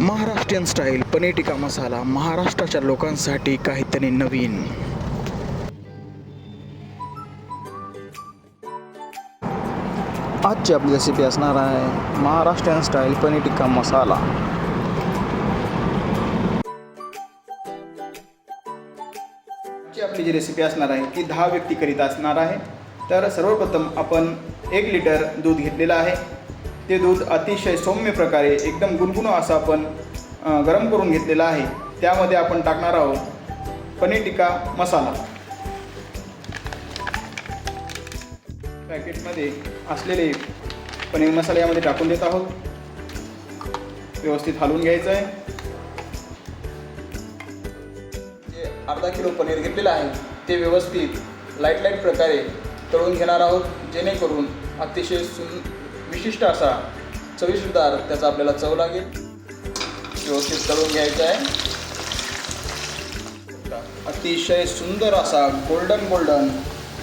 Maharashtrian style paneer tikka masala महाराष्ट्राच्या लोकांसाठी काहीतरी नवीन. आजची आपली रेसिपी असणार आहे महाराष्ट्रीयन स्टाईल पनीर टिक्का मसाला. आजची आपली जी रेसिपी असणार आहे ती दहा व्यक्तीकरिता असणार आहे. तर सर्वप्रथम आपण एक लिटर दूध घेतलेलं आहे. ते दूध अतिशय सौम्य प्रकारे एकदम गुणगुण असं आपण गरम करून घेतलेलं आहे. त्यामध्ये आपण टाकणार आहोत पनीर टिक्का मसाला. पॅकेटमध्ये असलेले पनीर मसाला यामध्ये टाकून देत आहोत. व्यवस्थित हलवून घ्यायचं आहे. जे अर्धा किलो पनीर घेतलेलं आहे ते व्यवस्थित लाइट लाइट प्रकारे तळून घेणार आहोत. जेणेकरून अतिशय सुन विशिष्ट असा चविष्टदार त्याचा आपल्याला चव लागेल. व्यवस्थित तळून घ्यायचं आहे. अतिशय सुंदर असा गोल्डन गोल्डन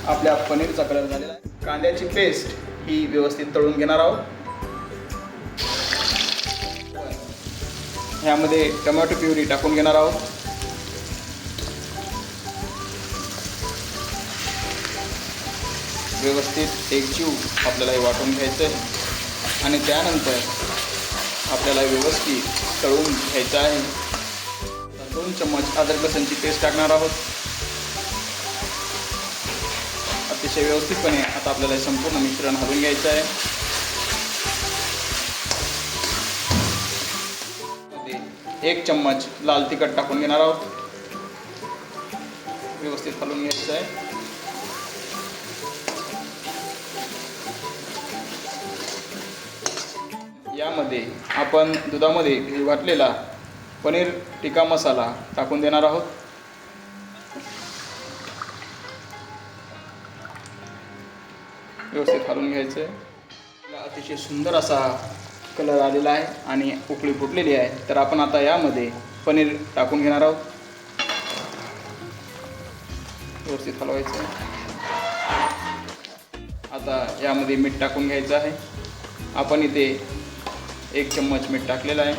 आपल्या पनीरचा कलर झालेला आहे. कांद्याची पेस्ट ही व्यवस्थित तळून घेणार आहोत. ह्यामध्ये टमॅटो प्युरी टाकून घेणार आहोत. व्यवस्थित एकजीव आपल्याला हे वाटून घ्यायचं आहे आणि त्यानंतर आपल्याला व्यवस्थित तळून घ्यायचं आहे. दोन चम्मच अद्रक लसणची पेस्ट टाकणार आहोत. अतिशय व्यवस्थितपणे आता आपल्याला हे संपूर्ण मिश्रण हलवून घ्यायचं आहे. एक चम्मच लाल तिखट टाकून घेणार आहोत. व्यवस्थित हलवून घ्यायचं आहे. यामध्ये आपण दुधामध्ये वाटलेला पनीर टिक्का मसाला टाकून देणार आहोत. व्यवस्थित हलवून घ्यायचं आहे अतिशय सुंदर असा कलर आलेला आहे आणि उकळी फुटलेली आहे. तर आपण आता यामध्ये पनीर टाकून घेणार आहोत. व्यवस्थित हलवायचं आहे आता यामध्ये मीठ टाकून घ्यायचं आहे. आपण इथे एक चम्मच मीठ टाकलेलं आहे.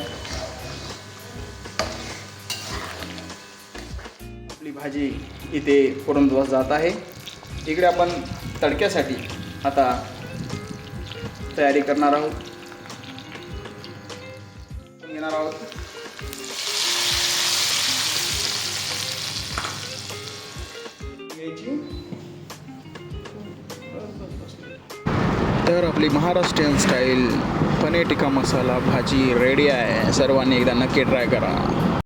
आपली भाजी इथे पुरणद्वास जात आहे. इकडे आपण तडक्यासाठी आता तयारी करणार आहोत. घेणार आहोत. तर आपली महाराष्ट्रीयन स्टाईल पनीर टिक्का मसाला भाजी रेडी आहे. सर्वांनी एकदा नक्की ट्राय करा.